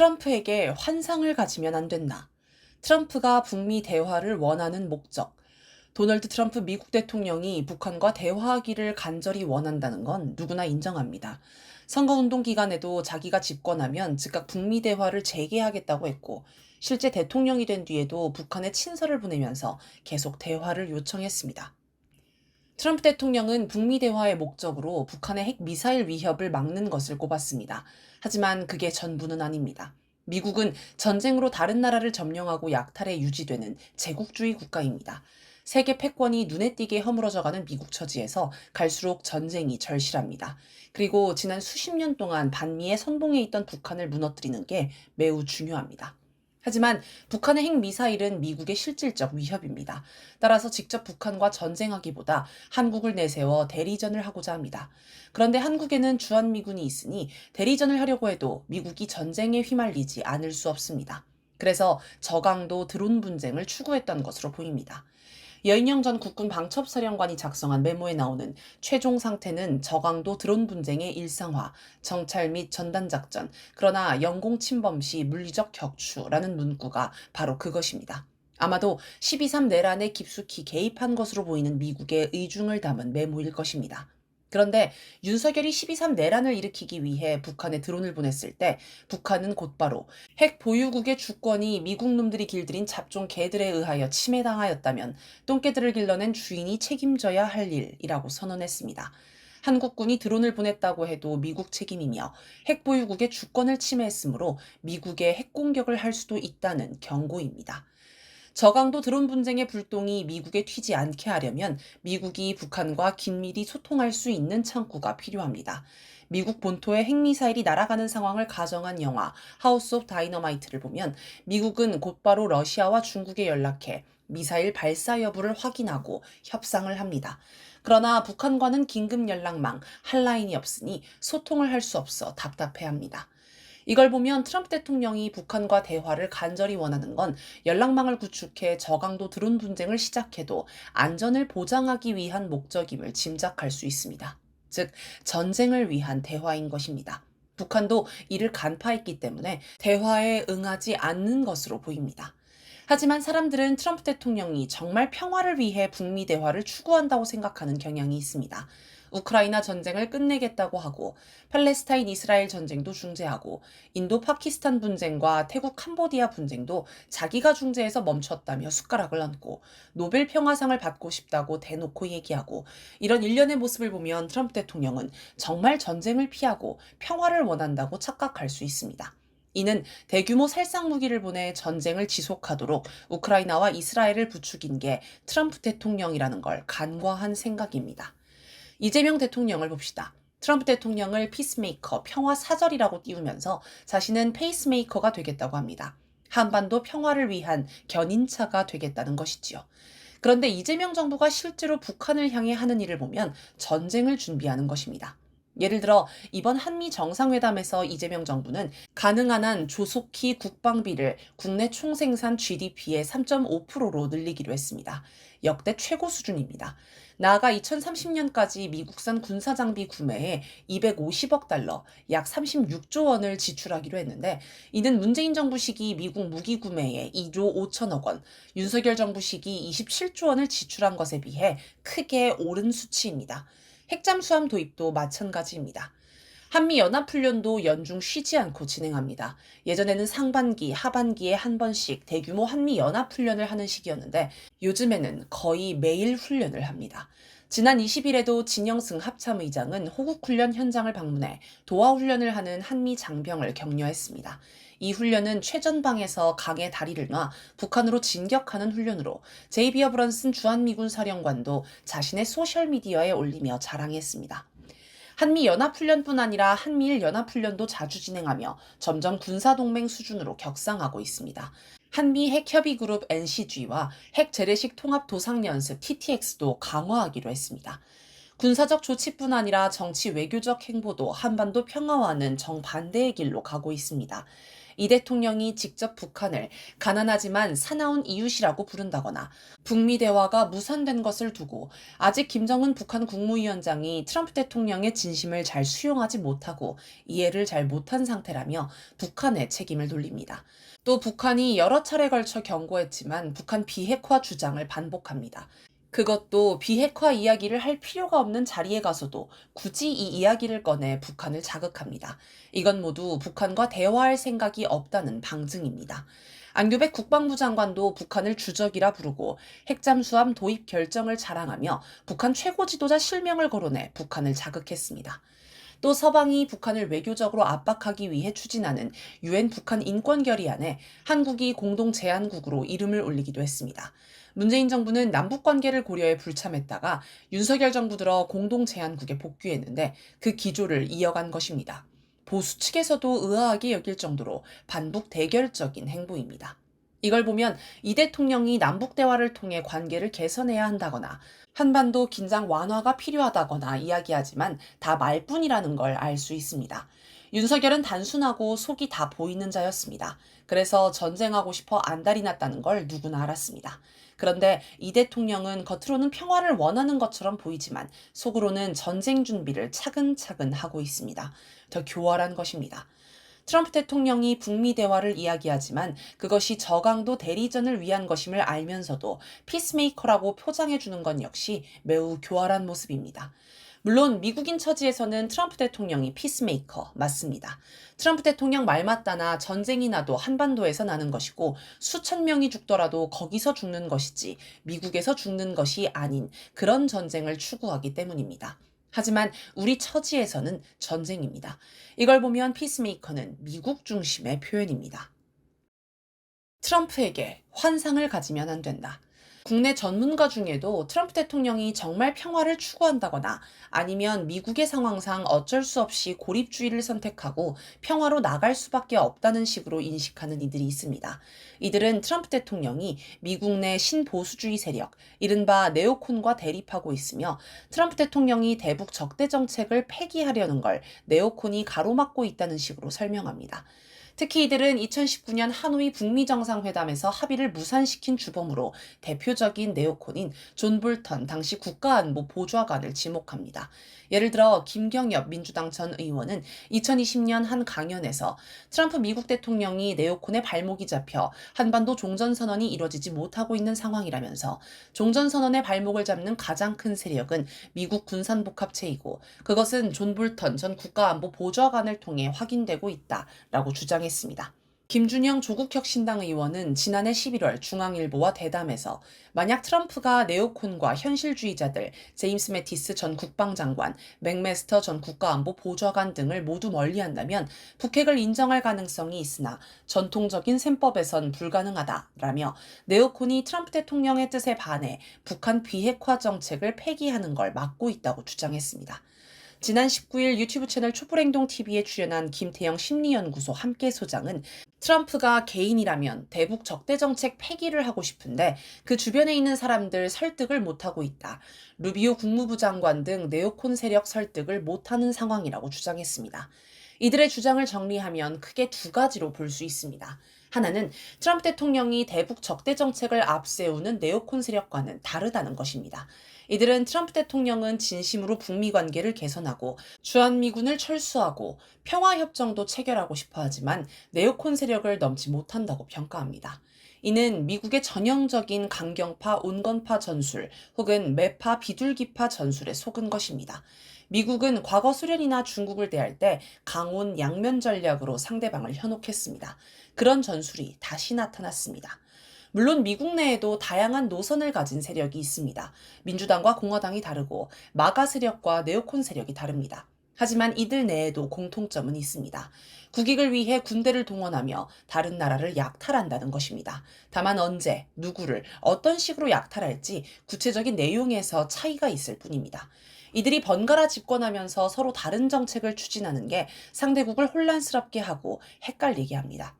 트럼프에게 환상을 가지면 안 된다. 트럼프가 북미 대화를 원하는 목적. 도널드 트럼프 미국 대통령이 북한과 대화하기를 간절히 원한다는 건 누구나 인정합니다. 선거운동 기간에도 자기가 집권하면 즉각 북미 대화를 재개하겠다고 했고, 실제 대통령이 된 뒤에도 북한에 친서를 보내면서 계속 대화를 요청했습니다. 트럼프 대통령은 북미 대화의 목적으로 북한의 핵 미사일 위협을 막는 것을 꼽았습니다. 하지만 그게 전부는 아닙니다. 미국은 전쟁으로 다른 나라를 점령하고 약탈해 유지되는 제국주의 국가입니다. 세계 패권이 눈에 띄게 허물어져가는 미국 처지에서 갈수록 전쟁이 절실합니다. 그리고 지난 수십 년 동안 반미에 선봉해 있던 북한을 무너뜨리는 게 매우 중요합니다. 하지만 북한의 핵미사일은 미국의 실질적 위협입니다. 따라서 직접 북한과 전쟁하기보다 한국을 내세워 대리전을 하고자 합니다. 그런데 한국에는 주한미군이 있으니 대리전을 하려고 해도 미국이 전쟁에 휘말리지 않을 수 없습니다. 그래서 저강도 드론 분쟁을 추구했던 것으로 보입니다. 여인영 전 국군 방첩사령관이 작성한 메모에 나오는 최종 상태는 저강도 드론 분쟁의 일상화, 정찰 및 전단작전, 그러나 영공 침범 시 물리적 격추라는 문구가 바로 그것입니다. 아마도 12.3 내란에 깊숙이 개입한 것으로 보이는 미국의 의중을 담은 메모일 것입니다. 그런데 윤석열이 12.3 내란을 일으키기 위해 북한에 드론을 보냈을 때 북한은 곧바로 핵 보유국의 주권이 미국 놈들이 길들인 잡종 개들에 의하여 침해당하였다면 똥개들을 길러낸 주인이 책임져야 할 일이라고 선언했습니다. 한국군이 드론을 보냈다고 해도 미국 책임이며 핵 보유국의 주권을 침해했으므로 미국의 핵 공격을 할 수도 있다는 경고입니다. 저강도 드론 분쟁의 불똥이 미국에 튀지 않게 하려면 미국이 북한과 긴밀히 소통할 수 있는 창구가 필요합니다. 미국 본토에 핵미사일이 날아가는 상황을 가정한 영화 하우스 오브 다이너마이트를 보면 미국은 곧바로 러시아와 중국에 연락해 미사일 발사 여부를 확인하고 협상을 합니다. 그러나 북한과는 긴급 연락망, 한라인이 없으니 소통을 할 수 없어 답답해 합니다. 이걸 보면 트럼프 대통령이 북한과 대화를 간절히 원하는 건 연락망을 구축해 저강도 드론 분쟁을 시작해도 안전을 보장하기 위한 목적임을 짐작할 수 있습니다. 즉, 전쟁을 위한 대화인 것입니다. 북한도 이를 간파했기 때문에 대화에 응하지 않는 것으로 보입니다. 하지만 사람들은 트럼프 대통령이 정말 평화를 위해 북미 대화를 추구한다고 생각하는 경향이 있습니다. 우크라이나 전쟁을 끝내겠다고 하고 팔레스타인 이스라엘 전쟁도 중재하고 인도 파키스탄 분쟁과 태국 캄보디아 분쟁도 자기가 중재해서 멈췄다며 숟가락을 얹고 노벨 평화상을 받고 싶다고 대놓고 얘기하고 이런 일련의 모습을 보면 트럼프 대통령은 정말 전쟁을 피하고 평화를 원한다고 착각할 수 있습니다. 이는 대규모 살상 무기를 보내 전쟁을 지속하도록 우크라이나와 이스라엘을 부추긴 게 트럼프 대통령이라는 걸 간과한 생각입니다. 이재명 대통령을 봅시다. 트럼프 대통령을 피스메이커, 평화 사절이라고 띄우면서 자신은 페이스메이커가 되겠다고 합니다. 한반도 평화를 위한 견인차가 되겠다는 것이지요. 그런데 이재명 정부가 실제로 북한을 향해 하는 일을 보면 전쟁을 준비하는 것입니다. 예를 들어 이번 한미 정상회담에서 이재명 정부는 가능한 한 조속히 국방비를 국내 총생산 GDP의 3.5%로 늘리기로 했습니다. 역대 최고 수준입니다. 나아가 2030년까지 미국산 군사 장비 구매에 250억 달러, 약 36조 원을 지출하기로 했는데 이는 문재인 정부 시기 미국 무기 구매에 2조 5천억 원, 윤석열 정부 시기 27조 원을 지출한 것에 비해 크게 오른 수치입니다. 핵잠수함 도입도 마찬가지입니다. 한미 연합훈련도 연중 쉬지 않고 진행합니다. 예전에는 상반기, 하반기에 한 번씩 대규모 한미 연합훈련을 하는 시기였는데 요즘에는 거의 매일 훈련을 합니다. 지난 20일에도 진영승 합참의장은 호국훈련 현장을 방문해 도하훈련을 하는 한미 장병을 격려했습니다. 이 훈련은 최전방에서 강의 다리를 놔 북한으로 진격하는 훈련으로 제이비어 브런슨 주한미군 사령관도 자신의 소셜미디어에 올리며 자랑했습니다. 한미 연합훈련뿐 아니라 한미일 연합훈련도 자주 진행하며 점점 군사동맹 수준으로 격상하고 있습니다. 한미 핵협의 그룹 NCG와 핵 재래식 통합 도상 연습 TTX도 강화하기로 했습니다. 군사적 조치뿐 아니라 정치 외교적 행보도 한반도 평화와는 정반대의 길로 가고 있습니다. 이 대통령이 직접 북한을 가난하지만 사나운 이웃이라고 부른다거나 북미 대화가 무산된 것을 두고 아직 김정은 북한 국무위원장이 트럼프 대통령의 진심을 잘 수용하지 못하고 이해를 잘 못한 상태라며 북한에 책임을 돌립니다. 또 북한이 여러 차례 걸쳐 경고했지만 북한 비핵화 주장을 반복합니다. 그것도 비핵화 이야기를 할 필요가 없는 자리에 가서도 굳이 이 이야기를 꺼내 북한을 자극합니다. 이건 모두 북한과 대화할 생각이 없다는 방증입니다. 안규백 국방부 장관도 북한을 주적이라 부르고 핵잠수함 도입 결정을 자랑하며 북한 최고 지도자 실명을 거론해 북한을 자극했습니다. 또 서방이 북한을 외교적으로 압박하기 위해 추진하는 유엔 북한 인권 결의안에 한국이 공동 제안국으로 이름을 올리기도 했습니다. 문재인 정부는 남북 관계를 고려해 불참했다가 윤석열 정부 들어 공동 제안국에 복귀했는데 그 기조를 이어간 것입니다. 보수 측에서도 의아하게 여길 정도로 반북 대결적인 행보입니다. 이걸 보면 이 대통령이 남북 대화를 통해 관계를 개선해야 한다거나 한반도 긴장 완화가 필요하다거나 이야기하지만 다 말뿐이라는 걸 알 수 있습니다. 윤석열은 단순하고 속이 다 보이는 자였습니다. 그래서 전쟁하고 싶어 안달이 났다는 걸 누구나 알았습니다. 그런데 이 대통령은 겉으로는 평화를 원하는 것처럼 보이지만 속으로는 전쟁 준비를 차근차근 하고 있습니다. 더 교활한 것입니다. 트럼프 대통령이 북미 대화를 이야기하지만 그것이 저강도 대리전을 위한 것임을 알면서도 피스메이커라고 포장해 주는 건 역시 매우 교활한 모습입니다. 물론 미국인 처지에서는 트럼프 대통령이 피스메이커 맞습니다. 트럼프 대통령 말 맞다나 전쟁이 나도 한반도에서 나는 것이고 수천 명이 죽더라도 거기서 죽는 것이지 미국에서 죽는 것이 아닌 그런 전쟁을 추구하기 때문입니다. 하지만 우리 처지에서는 전쟁입니다. 이걸 보면 피스메이커는 미국 중심의 표현입니다. 트럼프에게 환상을 가지면 안 된다. 국내 전문가 중에도 트럼프 대통령이 정말 평화를 추구한다거나 아니면 미국의 상황상 어쩔 수 없이 고립주의를 선택하고 평화로 나갈 수밖에 없다는 식으로 인식하는 이들이 있습니다. 이들은 트럼프 대통령이 미국 내 신보수주의 세력, 이른바 네오콘과 대립하고 있으며 트럼프 대통령이 대북 적대 정책을 폐기하려는 걸 네오콘이 가로막고 있다는 식으로 설명합니다. 특히 이들은 2019년 하노이 북미 정상회담에서 합의를 무산시킨 주범으로 대표적인 네오콘인 존 볼턴 당시 국가안보 보좌관을 지목합니다. 예를 들어 김경엽 민주당 전 의원은 2020년 한 강연에서 트럼프 미국 대통령이 네오콘의 발목이 잡혀 한반도 종전선언이 이뤄지지 못하고 있는 상황이라면서 종전선언의 발목을 잡는 가장 큰 세력은 미국 군산복합체이고 그것은 존 볼턴 전 국가안보 보좌관을 통해 확인되고 있다라고 주장했습니다. 했습니다. 김준영 조국혁신당 의원은 지난해 11월 중앙일보와 대담에서 만약 트럼프가 네오콘과 현실주의자들, 제임스 매티스 전 국방장관, 맥메스터 전 국가안보 보좌관 등을 모두 멀리한다면 북핵을 인정할 가능성이 있으나 전통적인 셈법에선 불가능하다라며 네오콘이 트럼프 대통령의 뜻에 반해 북한 비핵화 정책을 폐기하는 걸 막고 있다고 주장했습니다. 지난 19일 유튜브 채널 촛불행동TV에 출연한 김태영 심리연구소 함께 소장은 트럼프가 개인이라면 대북 적대 정책 폐기를 하고 싶은데 그 주변에 있는 사람들 설득을 못하고 있다. 루비오 국무부 장관 등 네오콘 세력 설득을 못하는 상황이라고 주장했습니다. 이들의 주장을 정리하면 크게 두 가지로 볼 수 있습니다. 하나는 트럼프 대통령이 대북 적대 정책을 앞세우는 네오콘 세력과는 다르다는 것입니다. 이들은 트럼프 대통령은 진심으로 북미 관계를 개선하고 주한미군을 철수하고 평화협정도 체결하고 싶어 하지만 네오콘 세력을 넘지 못한다고 평가합니다. 이는 미국의 전형적인 강경파 온건파 전술 혹은 매파 비둘기파 전술에 속은 것입니다. 미국은 과거 소련이나 중국을 대할 때 강온 양면 전략으로 상대방을 현혹했습니다. 그런 전술이 다시 나타났습니다. 물론 미국 내에도 다양한 노선을 가진 세력이 있습니다. 민주당과 공화당이 다르고 마가 세력과 네오콘 세력이 다릅니다. 하지만 이들 내에도 공통점은 있습니다. 국익을 위해 군대를 동원하며 다른 나라를 약탈한다는 것입니다. 다만 언제, 누구를, 어떤 식으로 약탈할지 구체적인 내용에서 차이가 있을 뿐입니다. 이들이 번갈아 집권하면서 서로 다른 정책을 추진하는 게 상대국을 혼란스럽게 하고 헷갈리게 합니다.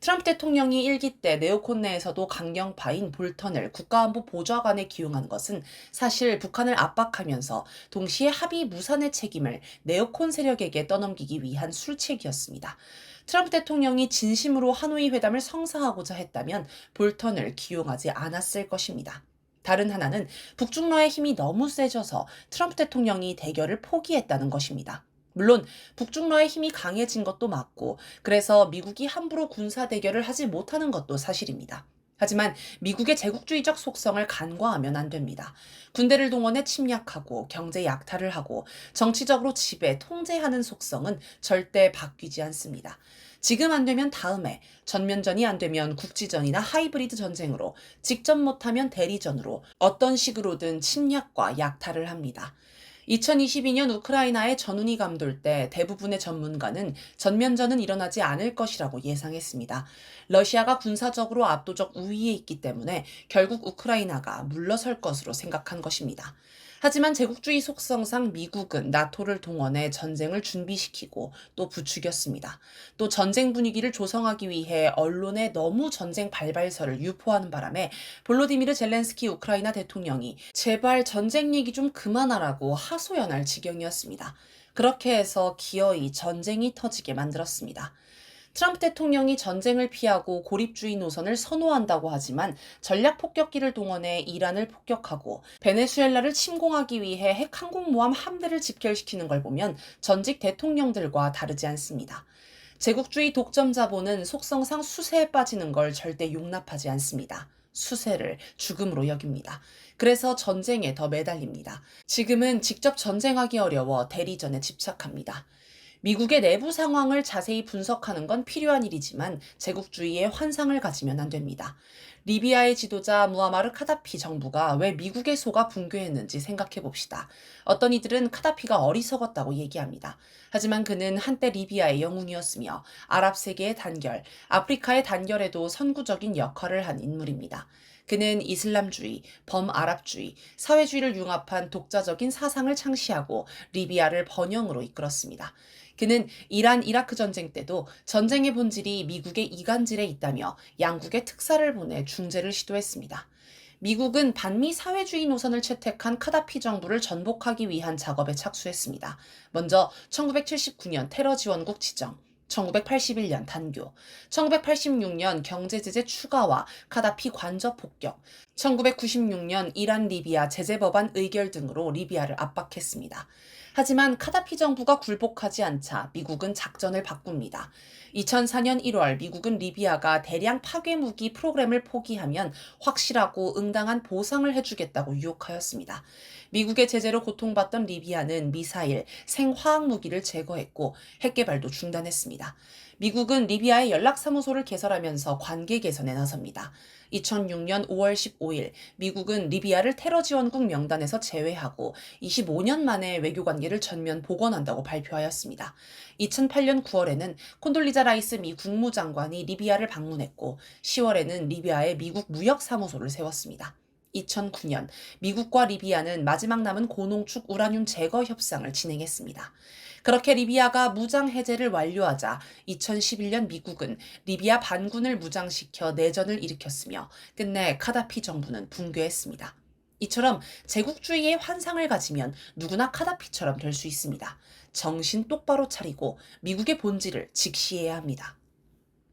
트럼프 대통령이 일기 때 네오콘 내에서도 강경파인 볼턴을 국가안보 보좌관에 기용한 것은 사실 북한을 압박하면서 동시에 합의 무산의 책임을 네오콘 세력에게 떠넘기기 위한 술책이었습니다. 트럼프 대통령이 진심으로 하노이 회담을 성사하고자 했다면 볼턴을 기용하지 않았을 것입니다. 다른 하나는 북중러의 힘이 너무 세져서 트럼프 대통령이 대결을 포기했다는 것입니다. 물론 북중러의 힘이 강해진 것도 맞고 그래서 미국이 함부로 군사 대결을 하지 못하는 것도 사실입니다. 하지만 미국의 제국주의적 속성을 간과하면 안 됩니다. 군대를 동원해 침략하고 경제 약탈을 하고 정치적으로 지배, 통제하는 속성은 절대 바뀌지 않습니다. 지금 안 되면 다음에, 전면전이 안 되면 국지전이나 하이브리드 전쟁으로, 직접 못하면 대리전으로 어떤 식으로든 침략과 약탈을 합니다. 2022년 우크라이나의 전운이 감돌 때 대부분의 전문가는 전면전은 일어나지 않을 것이라고 예상했습니다. 러시아가 군사적으로 압도적 우위에 있기 때문에 결국 우크라이나가 물러설 것으로 생각한 것입니다. 하지만 제국주의 속성상 미국은 나토를 동원해 전쟁을 준비시키고 또 부추겼습니다. 또 전쟁 분위기를 조성하기 위해 언론에 너무 전쟁 발발설을 유포하는 바람에 볼로디미르 젤렌스키 우크라이나 대통령이 제발 전쟁 얘기 좀 그만하라고 하소연할 지경이었습니다. 그렇게 해서 기어이 전쟁이 터지게 만들었습니다. 트럼프 대통령이 전쟁을 피하고 고립주의 노선을 선호한다고 하지만 전략 폭격기를 동원해 이란을 폭격하고 베네수엘라를 침공하기 위해 핵 항공모함 함대를 집결시키는 걸 보면 전직 대통령들과 다르지 않습니다. 제국주의 독점 자본은 속성상 수세에 빠지는 걸 절대 용납하지 않습니다. 수세를 죽음으로 여깁니다. 그래서 전쟁에 더 매달립니다. 지금은 직접 전쟁하기 어려워 대리전에 집착합니다. 미국의 내부 상황을 자세히 분석하는 건 필요한 일이지만 제국주의의 환상을 가지면 안 됩니다. 리비아의 지도자 무아마르 카다피 정부가 왜 미국의 소가 붕괴했는지 생각해 봅시다. 어떤 이들은 카다피가 어리석었다고 얘기합니다. 하지만 그는 한때 리비아의 영웅이었으며 아랍 세계의 단결, 아프리카의 단결에도 선구적인 역할을 한 인물입니다. 그는 이슬람주의, 범아랍주의, 사회주의를 융합한 독자적인 사상을 창시하고 리비아를 번영으로 이끌었습니다. 그는 이란 이라크 전쟁 때도 전쟁의 본질이 미국의 이간질에 있다며 양국의 특사를 보내 중재를 시도했습니다. 미국은 반미 사회주의 노선을 채택한 카다피 정부를 전복하기 위한 작업에 착수했습니다. 먼저 1979년 테러 지원국 지정, 1981년 단교, 1986년 경제제재 추가와 카다피 관저 폭격, 1996년 이란 리비아 제재 법안 의결 등으로 리비아를 압박했습니다. 하지만 카다피 정부가 굴복하지 않자 미국은 작전을 바꿉니다. 2004년 1월 미국은 리비아가 대량 파괴 무기 프로그램을 포기하면 확실하고 응당한 보상을 해주겠다고 유혹하였습니다. 미국의 제재로 고통받던 리비아는 미사일, 생화학 무기를 제거했고 핵 개발도 중단했습니다. 미국은 리비아의 연락사무소를 개설하면서 관계 개선에 나섭니다. 2006년 5월 15일 미국은 리비아를 테러 지원국 명단에서 제외하고 25년 만에 외교 관계를 전면 복원한다고 발표하였습니다. 2008년 9월에는 콘돌리자 라이스 미 국무장관이 리비아를 방문했고 10월에는 리비아에 미국 무역 사무소를 세웠습니다. 2009년 미국과 리비아는 마지막 남은 고농축 우라늄 제거 협상을 진행했습니다. 그렇게 리비아가 무장 해제를 완료하자 2011년 미국은 리비아 반군을 무장시켜 내전을 일으켰으며 끝내 카다피 정부는 붕괴했습니다. 이처럼 제국주의의 환상을 가지면 누구나 카다피처럼 될 수 있습니다. 정신 똑바로 차리고 미국의 본질을 직시해야 합니다.